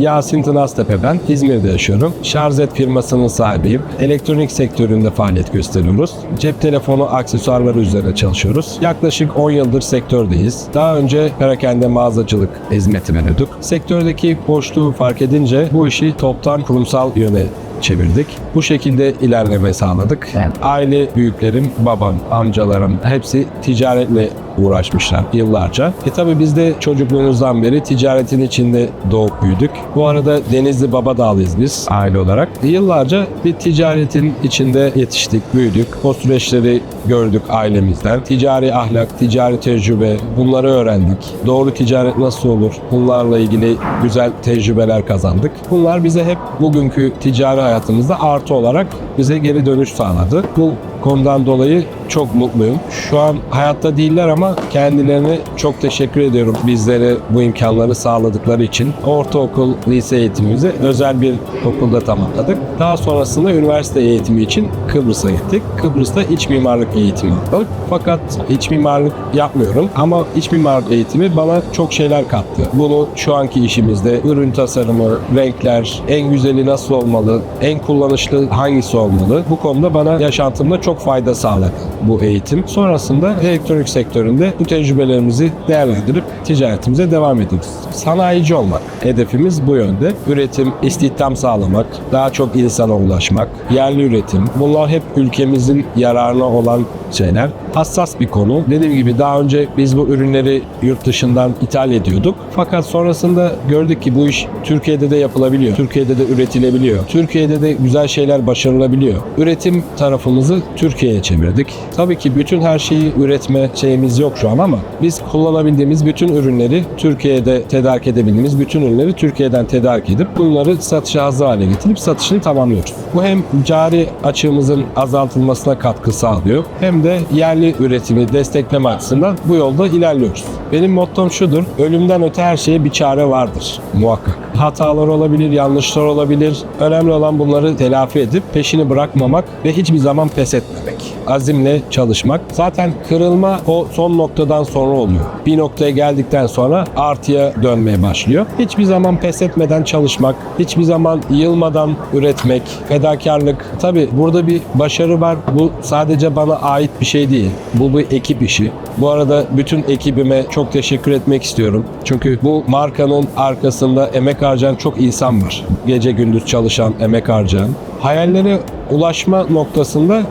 Yasin Tınaztepe ben. İzmir'de yaşıyorum. Şarzet firmasının sahibiyim. Elektronik sektöründe faaliyet gösteriyoruz. Cep telefonu aksesuarları üzerine çalışıyoruz. Yaklaşık 10 yıldır sektördeyiz. Daha önce perakende mağazacılık hizmeti veriyorduk. Sektördeki boşluğu fark edince bu işi toptan kurumsal yöne çevirdik. Bu şekilde ilerleme sağladık. Evet. Aile büyüklerim, babam, amcalarım hepsi ticaretle uğraşmışlar yıllarca. E tabi biz de çocukluğumuzdan beri ticaretin içinde doğup büyüdük. Bu arada Denizli Babadağlıyız biz aile olarak. E, Yıllarca bir ticaretin içinde yetiştik, büyüdük. O süreçleri gördük ailemizden. Ticari ahlak, ticari tecrübe bunları öğrendik. Doğru ticaret nasıl olur? Bunlarla ilgili güzel tecrübeler kazandık. Bunlar bize hep bugünkü ticari hayatımızda artı olarak bize geri dönüş sağladı. Bu konudan dolayı çok mutluyum. Şu an hayatta değiller ama kendilerine çok teşekkür ediyorum bizlere bu imkanları sağladıkları için. Ortaokul, lise eğitimimizi özel bir okulda tamamladık. Daha sonrasında üniversite eğitimi için Kıbrıs'a gittik. Kıbrıs'ta iç mimarlık eğitimi aldık. Fakat iç mimarlık yapmıyorum ama iç mimarlık eğitimi bana çok şeyler kattı. Bunu şu anki işimizde ürün tasarımı, renkler, en güzeli nasıl olmalı, en kullanışlı hangisi olmalı bu konuda bana yaşantımda çok fayda sağladı bu eğitim. Sonrasında elektronik sektöründe bu tecrübelerimizi değerlendirip ticaretimize devam ediyoruz. Sanayici olmak hedefimiz bu yönde. Üretim, istihdam sağlamak, daha çok insana ulaşmak, yerli üretim. Bunlar hep ülkemizin yararına olan şeyler. Hassas bir konu. Dediğim gibi daha önce biz bu ürünleri yurt dışından ithal ediyorduk. Fakat sonrasında gördük ki bu iş Türkiye'de de yapılabiliyor. Türkiye'de de üretilebiliyor. Türkiye'de de güzel şeyler başarılabiliyor. Üretim tarafımızı Türkiye'ye çevirdik. Tabii ki bütün her şeyi üretme şeyimiz yok şu an ama biz kullanabildiğimiz bütün ürünleri Türkiye'de tedarik edebildiğimiz bütün ürünleri Türkiye'den tedarik edip bunları satışa hazır hale getirip satışını tamamlıyoruz. Bu hem cari açığımızın azaltılmasına katkı sağlıyor hem de yerli üretimi destekleme açısından bu yolda ilerliyoruz. Benim mottom şudur. Ölümden öte her şeye bir çare vardır muhakkak. Hatalar olabilir, yanlışlar olabilir. Önemli olan bunları telafi edip peşini bırakmamak ve hiçbir zaman pes etmemek. Azimle çalışmak. Zaten kırılma o son noktadan sonra oluyor. Bir noktaya geldikten sonra artıya dönmeye başlıyor. Hiçbir zaman pes etmeden çalışmak, hiçbir zaman yılmadan üretmek, fedakarlık. Tabi burada bir başarı var. Bu sadece bana ait bir şey değil. Bu bir ekip işi. Bu arada bütün ekibime çok teşekkür etmek istiyorum. Çünkü bu markanın arkasında emek harcayan çok insan var. Gece gündüz çalışan, emek harcayan. Hayallere ulaşma noktasında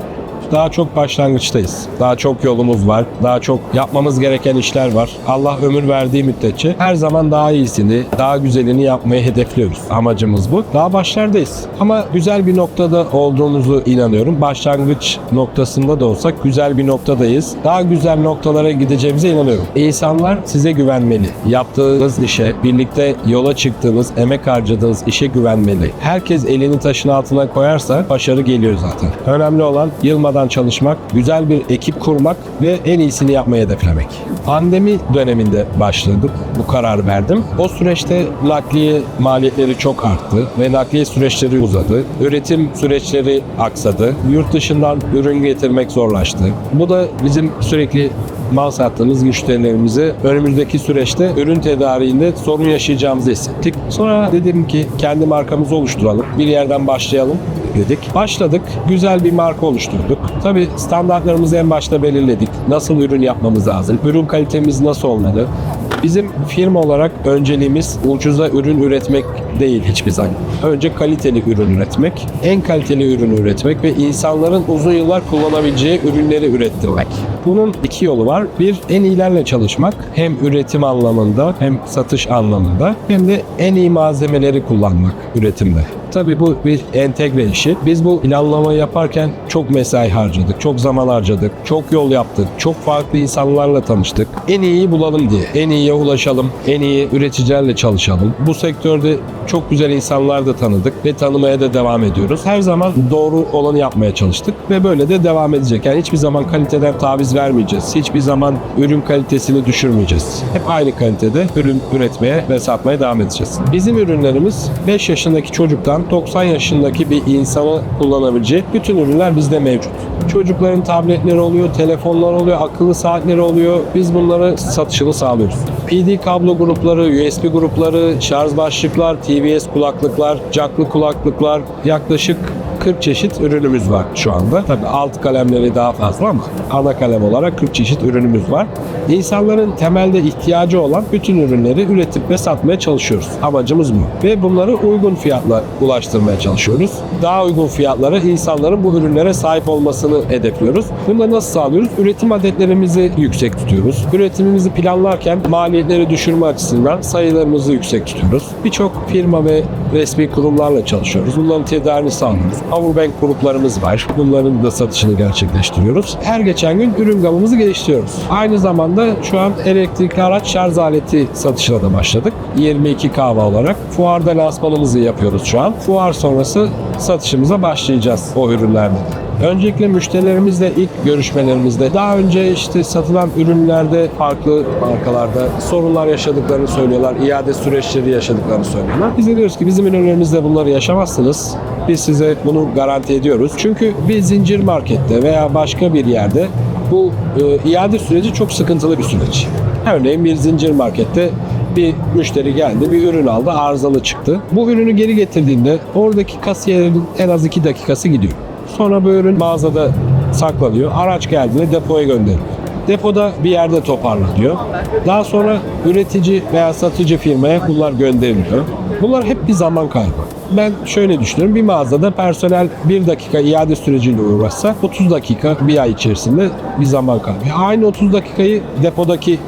daha çok başlangıçtayız. Daha çok yolumuz var. Daha çok yapmamız gereken işler var. Allah ömür verdiği müddetçe her zaman daha iyisini, daha güzelini yapmayı hedefliyoruz. Amacımız bu. Daha başlardayız. Ama güzel bir noktada olduğumuzu inanıyorum. Başlangıç noktasında da olsak güzel bir noktadayız. Daha güzel noktalara gideceğimize inanıyorum. İnsanlar size güvenmeli. Yaptığınız işe, birlikte yola çıktığınız, emek harcadığınız işe güvenmeli. Herkes elini taşın altına koyarsa başarı geliyor zaten. Önemli olan yılmadan çalışmak, güzel bir ekip kurmak ve en iyisini yapmayı hedeflemek. Pandemi döneminde başladık. Bu kararı verdim. O süreçte nakliye maliyetleri çok arttı ve nakliye süreçleri uzadı. Üretim süreçleri aksadı. Yurt dışından ürün getirmek zorlaştı. Bu da bizim sürekli mal sattığımız müşterilerimize önümüzdeki süreçte ürün tedariğinde sorun yaşayacağımızı hissettik. Sonra dedim ki kendi markamızı oluşturalım. Bir yerden başlayalım dedik. Başladık. Güzel bir marka oluşturduk. Tabii standartlarımızı en başta belirledik. Nasıl ürün yapmamız lazım? Ürün kalitemiz nasıl olmalı? Bizim firma olarak önceliğimiz ucuza ürün üretmek değil hiçbir zaman. Önce kaliteli ürün üretmek, en kaliteli ürün üretmek ve insanların uzun yıllar kullanabileceği ürünleri ürettirmek. Bunun iki yolu var. Bir, en iyilerle çalışmak. Hem üretim anlamında hem satış anlamında hem de en iyi malzemeleri kullanmak üretimde. Tabii bu bir entegre işi. Biz bu planlamayı yaparken çok mesai harcadık, çok zaman harcadık, çok yol yaptık, çok farklı insanlarla tanıştık. En iyiyi bulalım diye, en iyiye ulaşalım, en iyi üreticilerle çalışalım. Bu sektörde çok güzel insanlar da tanıdık ve tanımaya da devam ediyoruz. Her zaman doğru olanı yapmaya çalıştık ve böyle de devam edecek. Yani hiçbir zaman kaliteden taviz vermeyeceğiz. Hiçbir zaman ürün kalitesini düşürmeyeceğiz. Hep aynı kalitede ürün üretmeye ve satmaya devam edeceğiz. Bizim ürünlerimiz 5 yaşındaki çocuktan yaşından 90 yaşındaki bir insanı kullanabileceği bütün ürünler bizde mevcut. Çocukların tabletleri oluyor, telefonlar oluyor, akıllı saatleri oluyor. Biz bunları satışını sağlıyoruz. PD kablo grupları, USB grupları, şarj başlıklar, TVS kulaklıklar, jacklı kulaklıklar yaklaşık 40 çeşit ürünümüz var şu anda. Tabii alt kalemleri daha fazla ama ana kalem olarak 40 çeşit ürünümüz var. İnsanların temelde ihtiyacı olan bütün ürünleri üretip ve satmaya çalışıyoruz. Amacımız bu. Ve bunları uygun fiyatla ulaştırmaya çalışıyoruz. Daha uygun fiyatlara insanların bu ürünlere sahip olmasını hedefliyoruz. Bunları nasıl sağlıyoruz? Üretim adetlerimizi yüksek tutuyoruz. Üretimimizi planlarken maliyetleri düşürme açısından sayılarımızı yüksek tutuyoruz. Birçok firma ve resmi kurumlarla çalışıyoruz. Bunların tedarini sağlıyoruz. Powerbank gruplarımız var. Bunların da satışını gerçekleştiriyoruz. Her geçen gün ürün gamımızı geliştiriyoruz. Aynı zamanda şu an elektrikli araç şarj aleti satışına da başladık. 22 kahve olarak. Fuarda lansmanımızı yapıyoruz şu an. Fuar sonrası satışımıza başlayacağız o ürünlerde. Öncelikle müşterilerimizle ilk görüşmelerimizde daha önce işte satılan ürünlerde farklı markalarda sorunlar yaşadıklarını söylüyorlar. iade süreçleri yaşadıklarını söylüyorlar. Biz de diyoruz ki bizim ürünlerimizde bunları yaşamazsınız. Biz size bunu garanti ediyoruz. Çünkü bir zincir markette veya başka bir yerde bu e, iade süreci çok sıkıntılı bir süreç. Örneğin bir zincir markette bir müşteri geldi, bir ürün aldı, arızalı çıktı. Bu ürünü geri getirdiğinde oradaki kasiyerin en az 2 dakikası gidiyor. Sonra bu ürün mağazada saklanıyor. Araç geldiğinde depoya gönderiliyor. Depoda bir yerde toparlanıyor. Daha sonra üretici veya satıcı firmaya bunlar gönderiliyor. Bunlar hep bir zaman kaybı. Ben şöyle düşünüyorum. Bir mağazada personel bir dakika iade süreciyle uğraşsa 30 dakika bir ay içerisinde bir zaman kaybı. Aynı 30 dakikayı depodaki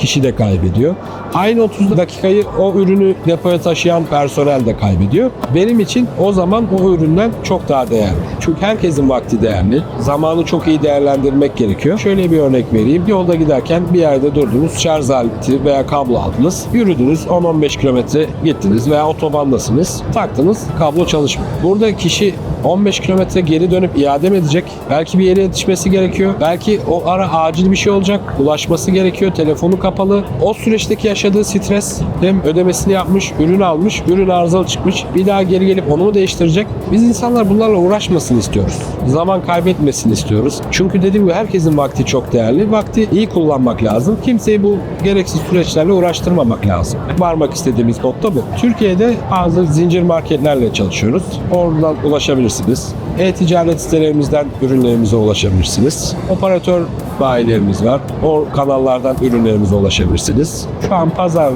kişi de kaybediyor. Aynı 30 dakikayı o ürünü depoya taşıyan personel de kaybediyor. Benim için o zaman o üründen çok daha değerli. Çünkü herkesin vakti değerli. Zamanı çok iyi değerlendirmek gerekiyor. Şöyle bir örnek vereyim. Yolda giderken bir yerde durdunuz. Şarj aleti veya kablo aldınız. Yürüdünüz 10-15 kilometre gittiniz veya otobandasınız. Taktınız kablo çalışmıyor. Burada kişi 15 kilometre geri dönüp iade mi edecek? Belki bir yere yetişmesi gerekiyor. Belki o ara acil bir şey olacak. Ulaşması gerekiyor. Telefonu kapalı. O süreçteki yaşadığı stres hem ödemesini yapmış, ürün almış, ürün arızalı çıkmış. Bir daha geri gelip onu mu değiştirecek? Biz insanlar bunlarla uğraşmasın istiyoruz. Zaman kaybetmesini istiyoruz. Çünkü dediğim gibi herkesin vakti çok değerli. Vakti iyi kullanmak lazım. Kimseyi bu gereksiz süreçlerle uğraştırmamak lazım. Varmak istediğimiz nokta bu. Türkiye'de bazı zincir marketlerle çalışıyoruz. Oradan ulaşabilirsiniz. E-ticaret sitelerimizden ürünlerimize ulaşabilirsiniz. Operatör bayilerimiz var. O kanallardan ürünlerimize ulaşabilirsiniz. Şu an pazar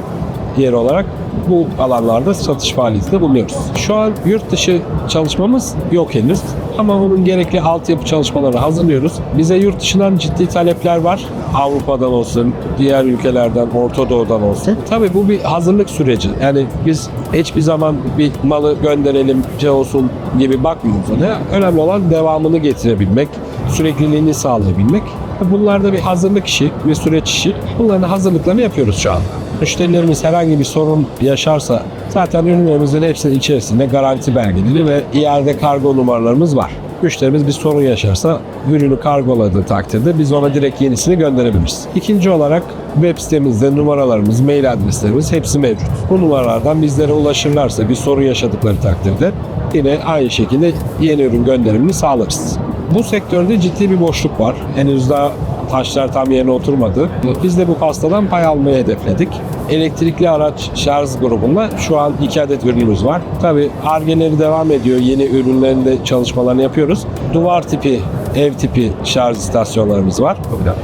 yeri olarak bu alanlarda satış faaliyetinde bulunuyoruz. Şu an yurt dışı çalışmamız yok henüz ama onun gerekli altyapı çalışmalarını hazırlıyoruz. Bize yurt dışından ciddi talepler var. Avrupa'dan olsun, diğer ülkelerden, Orta Doğu'dan olsun. Tabii bu bir hazırlık süreci. Yani biz hiçbir zaman bir malı gönderelim, şey olsun gibi bakmıyoruz ona. Önemli olan devamını getirebilmek, sürekliliğini sağlayabilmek. Bunlar da bir hazırlık işi ve süreç işi. Bunların hazırlıklarını yapıyoruz şu an. Müşterilerimiz herhangi bir sorun yaşarsa zaten ürünlerimizin hepsinin içerisinde garanti belgeleri ve iade kargo numaralarımız var. Müşterimiz bir sorun yaşarsa ürünü kargoladığı takdirde biz ona direkt yenisini gönderebiliriz. İkinci olarak web sitemizde numaralarımız, mail adreslerimiz hepsi mevcut. Bu numaralardan bizlere ulaşırlarsa bir sorun yaşadıkları takdirde yine aynı şekilde yeni ürün gönderimini sağlarız. Bu sektörde ciddi bir boşluk var. Henüz daha taşlar tam yerine oturmadı. Biz de bu pastadan pay almayı hedefledik. Elektrikli araç şarj grubunda şu an iki adet ürünümüz var. Tabi argeleri devam ediyor. Yeni ürünlerinde çalışmalarını yapıyoruz. Duvar tipi, ev tipi şarj istasyonlarımız var.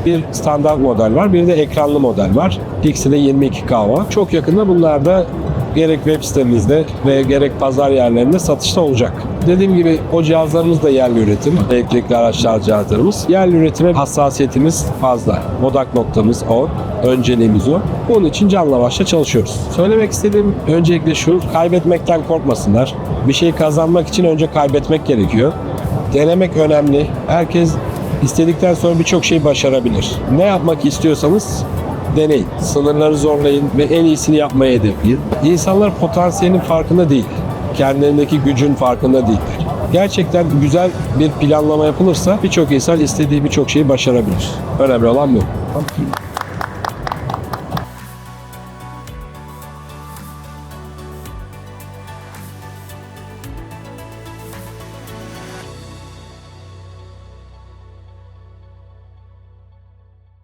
Bir standart model var. Bir de ekranlı model var. İkisi de 22K var. Çok yakında bunlar da gerek web sitemizde ve gerek pazar yerlerinde satışta olacak. Dediğim gibi o cihazlarımız da yerli üretim. Elektrikli araçlar cihazlarımız. Yerli üretime hassasiyetimiz fazla. Odak noktamız o. Önceliğimiz o. Bunun için canla başla çalışıyoruz. Söylemek istediğim öncelikle şu. Kaybetmekten korkmasınlar. Bir şey kazanmak için önce kaybetmek gerekiyor. Denemek önemli. Herkes istedikten sonra birçok şey başarabilir. Ne yapmak istiyorsanız deneyin. Sınırları zorlayın ve en iyisini yapmaya hedefleyin. İnsanlar potansiyelin farkında değil. Kendilerindeki gücün farkında değiller. Gerçekten güzel bir planlama yapılırsa birçok insan istediği birçok şeyi başarabilir. Önemli olan bu.